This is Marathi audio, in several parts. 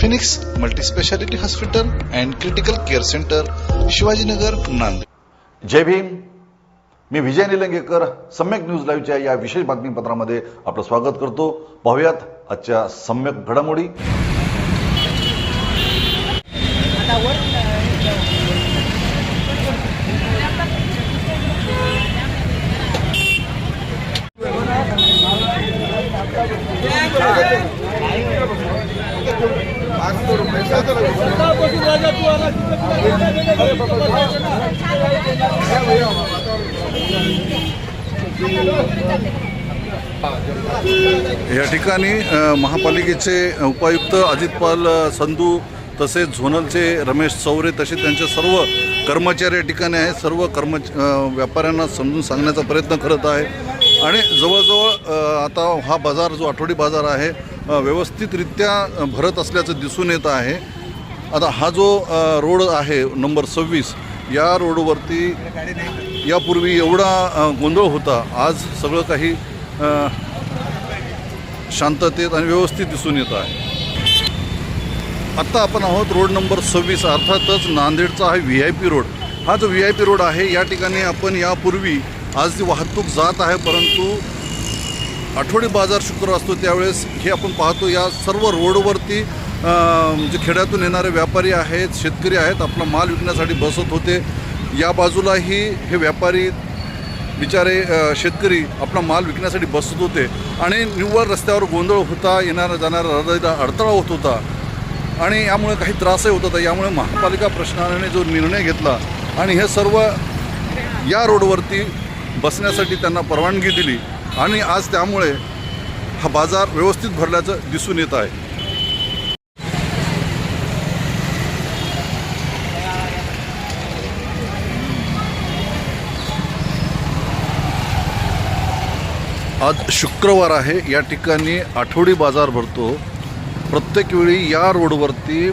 Phoenix multispeciality hospital and critical care centre Shivajinagar Nanded. जय भीम. मी विजय निलंगेकर सम्यक न्यूज लाईव्हच्या या विशेष बातमीपत्रामध्ये आपलं स्वागत करतो. पाहुयात आजच्या सम्यक घडामोडी. या ठिकाणी महापालिकेचे उपायुक्त अजितपाल संधू तसेच झोनलचे रमेश चौरे तसे त्यांचे सर्व कर्मचारी या ठिकाणी आहेत. सर्व कर्म व्यापाऱ्यांना समजून सांगण्याचा प्रयत्न करत आहे. आणि जवळजवळ आता हा बाजार जो आठवडी बाजार आहे व्यवस्थितरित्या भरत असल्याचं दिसून येत आहे. आता हा जो रोड आहे नंबर सव्वीस या रोडवरती यापूर्वी एवढा गोंधळ होता. आज सगळं काही शांततेत आणि व्यवस्थित दिसून येत आहे. आत्ता आपण आहोत रोड नंबर सव्वीस अर्थातच नांदेडचा हा व्ही आय पी रोड. हा जो व्ही आय पी रोड आहे या ठिकाणी आपण यापूर्वी आज ती वाहतूक जात आहे परंतु आठवडी बाजार शुक्र असतो त्यावेळेस हे आपण पाहतो या सर्व रोडवरती जे खेड्यातून येणारे व्यापारी आहेत शेतकरी आहेत आपला माल विकण्यासाठी बसत होते. या बाजूलाही हे व्यापारी बिचारे शेतकरी आपला माल विकण्यासाठी बसत होते. आणि निव्वळ रस्त्यावर गोंधळ होता येणारा जाणारा रहदारीला अडथळा होत होता. आणि यामुळे काही त्रासही होत होता. यामुळे महापालिका प्रशासनाने जो निर्णय घेतला आणि हे सर्व या रोडवरती बसण्यासाठी त्यांना परवानगी दिली. आणि आज त्यामुळे हा बाजार व्यवस्थित भरल्याचं दिसून येत आहे. आज शुक्रवार आहे. या ठिकाणी आठवडी बाजार भरतो. प्रत्येक वेळी या रोडवरती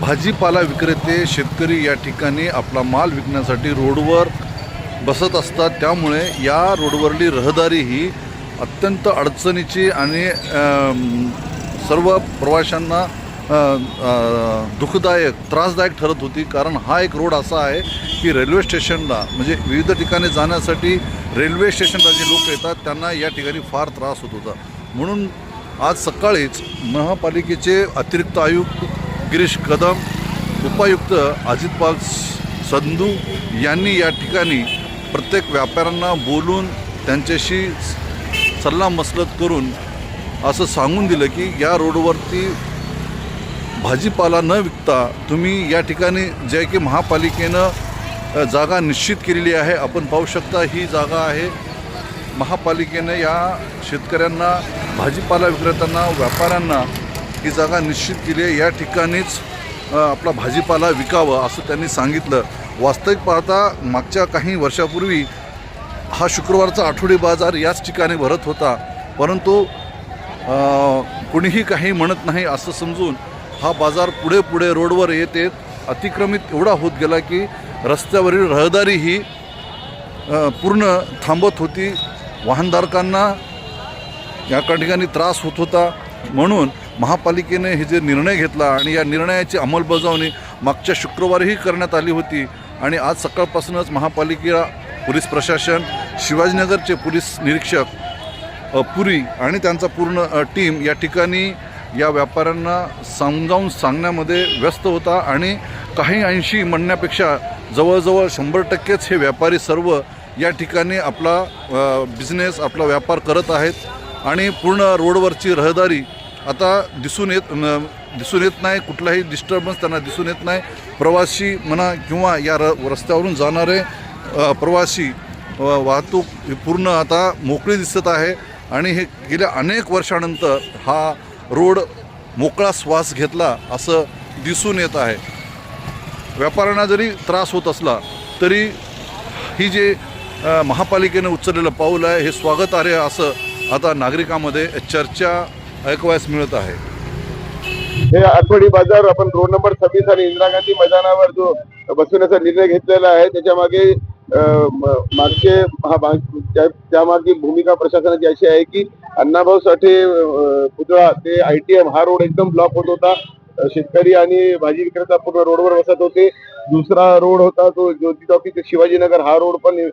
भाजीपाला विक्रेते शेतकरी या ठिकाणी आपला माल विकण्यासाठी रोडवर बसत असतात. त्यामुळे या रोडवरली रहदारी ही अत्यंत अडचणीची आणि सर्व प्रवाशांना दुःखदायक त्रासदायक ठरत होती. कारण हा एक रोड असा आहे की रेल्वे स्टेशनला म्हणजे विविध ठिकाणी जाण्यासाठी रेल्वे स्टेशनला जे लोक येतात त्यांना या ठिकाणी फार त्रास होत होता. म्हणून आज सकाळीच महापालिकेचे अतिरिक्त आयुक्त गिरीश कदम उपायुक्त अजित पाल संधू यांनी या ठिकाणी प्रत्येक व्यापाऱ्यांना बोलून त्यांच्याशी सल्लामसलत करून असं सांगून दिलं की या रोडवरती भाजीपाला न विकता तुम्ही या ठिकाणी जे की महापालिकेनं जागा निश्चित केलेली आहे. आपण पाहू शकता ही जागा आहे. महापालिकेनं या शेतकऱ्यांना भाजीपाला विक्रेत्यांना व्यापाऱ्यांना ही जागा निश्चित केली आहे. या ठिकाणीच आपला भाजीपाला विकावं असं त्यांनी सांगितलं. वास्तविक पाहता मागच्या काही वर्षापूर्वी हा शुक्रवारचा आठवडी बाजार याच ठिकाणी भरत होता. परंतु कुणीही काही म्हणत नाही असं समजून हा बाजार पुढे पुढे रोडवर येत येत अतिक्रमित एवढा होत गेला की रस्त्यावरील रहदारी ही पूर्ण थांबत होती. वाहनधारकांना या ठिकाणी त्रास होत होता. म्हणून महापालिकेने हे जे निर्णय घेतला आणि या निर्णयाची अंमलबजावणी मागच्या शुक्रवारीही करण्यात आली होती. आणि आज सकाळपासूनच महापालिका पोलीस प्रशासन शिवाजीनगरचे पोलीस निरीक्षक पुरी आणि त्यांचा पूर्ण टीम या ठिकाणी या व्यापाऱ्यांना समजावून सांगण्यामध्ये व्यस्त होता आणि काही ऐंशी म्हणण्यापेक्षा जवळजवळ शंभर टक्केच हे व्यापारी सर्व या ठिकाणी आपला बिझनेस आपला व्यापार करत आहेत. आणि पूर्ण रोडवरची रहदारी आता दिसून येत दिसून येत नाही. कुठलाही डिस्टर्बन्स त्यांना दिसून येत नाही. प्रवासी म्हणा किंवा या र रस्त्यावरून जाणारे प्रवासी वाहतूक पूर्ण आता मोकळी दिसत आहे. आणि हे गेल्या अनेक वर्षानंतर हा रोड मोकळा श्वास घेतला असं दिसून येत आहे. व्यापाऱ्यांना जरी त्रास होत असला तरी ही जे महापालिकेने उचललेलं पाऊल आहे हे स्वागतार्ह असं आता नागरिकांमध्ये चर्चा ऐकवायस मिळत आहे. हे आठवडी बाजार आपण रोड नंबर सव्वीस आणि इंदिरा गांधी मैदानावर जो बसवण्याचा निर्णय घेतलेला आहे त्याच्यामागे मागचे त्या- त्यामागे भूमिका प्रशासनाची अशी आहे की अण्णाभाऊ साठे पुतळा ते आयटीएम हा रोड एकदम ब्लॉक होत होता. शेतकरी आणि भाजी विक्रेता पूर्ण रोडवर बसत होते. दुसरा रोड होता तो ज्योती टॉकी ते शिवाजीनगर हा रोड पण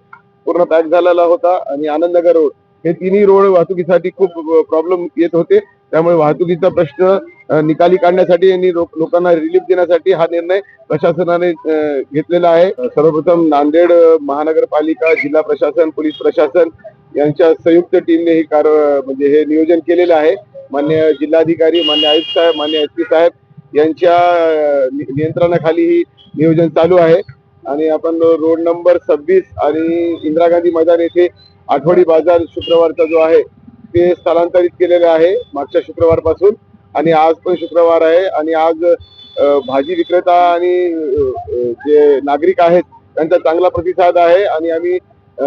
पूर्ण पॅक झालेला होता. आणि आनंदनगर रोड हे तिन्ही रोड वाहतुकीसाठी खूप प्रॉब्लेम येत होते. त्यामुळे वाहतुकीचा प्रश्न निकाली काढण्यासाठी आणि लोकांना रिलीफ देण्यासाठी हा निर्णय प्रशासनाने घेतलेला आहे. सर्वप्रथम नांदेड महानगरपालिका जिल्हा प्रशासन पोलीस प्रशासन यांच्या संयुक्त टीमने ही कार म्हणजे हे नियोजन केलेलं आहे. मान्य जिल्हाधिकारी मान्य आयुक्त साहेब मान्य एस पी साहेब यांच्या नियंत्रणाखाली ही नियोजन चालू आहे. आणि आपण रोड नंबर सव्वीस आणि इंदिरा गांधी मैदान येथे आठवडी बाजार शुक्रवारचा जो आहे ते स्थलांतरित केलेले आहे मागच्या शुक्रवारपासून. आणि आज पण शुक्रवार आहे आणि आज भाजी विक्रेता आणि जे नागरिक आहेत त्यांचा चांगला प्रतिसाद आहे. आणि आम्ही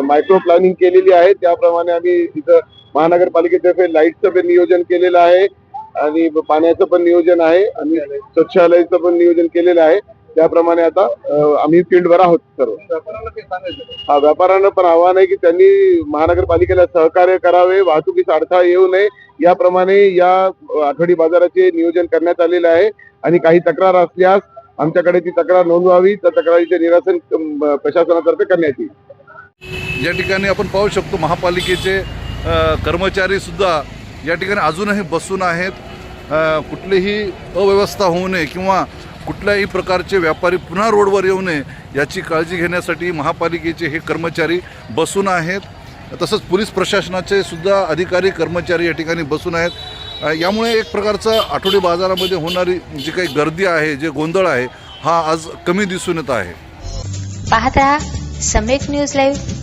मायक्रो प्लॅनिंग केलेली आहे. त्याप्रमाणे आम्ही तिथं महानगरपालिकेतर्फे लाईटचं पण नियोजन केलेलं आहे आणि पाण्याचं पण नियोजन आहे आणि स्वच्छालयाचं पण नियोजन केलेलं आहे. त्याप्रमाणे आता आम्ही फील्डवर आहोत सर्व. हा व्यापाऱ्यांना पण आव्हान आहे की त्यांनी महानगरपालिकेला सहकार्य करावे वाहतुकीचा अडथळा येऊ नये. याप्रमाणे या आठवडी बाजाराचे नियोजन करण्यात आलेले आहे आणि काही तक्रार असल्यास आमच्याकडे ती तक्रार नोंदवावी. त्या तक्रारीचे निरासन प्रशासनातर्फे करण्यात येईल. या ठिकाणी आपण पाहू शकतो महापालिकेचे कर्मचारीसुद्धा कर्मचारी सुद्धा या ठिकाणी अजूनही बसून आहेत. कुठलीही अव्यवस्था होऊ नये किंवा कुठल्याही प्रकारचे व्यापारी पुन्हा रोडवर येऊ नये याची काळजी घेण्यासाठी महापालिकेचे हे कर्मचारी बसून आहेत. तसंच पोलीस प्रशासनाचे सुद्धा अधिकारी कर्मचारी या ठिकाणी बसून आहेत. यामुळे एक प्रकारचं आठवडी बाजारामध्ये होणारी जी काही गर्दी आहे जे गोंधळ आहे हा आज कमी दिसून येत आहे. पाहत रहा सम्यक न्यूज लाईव्ह.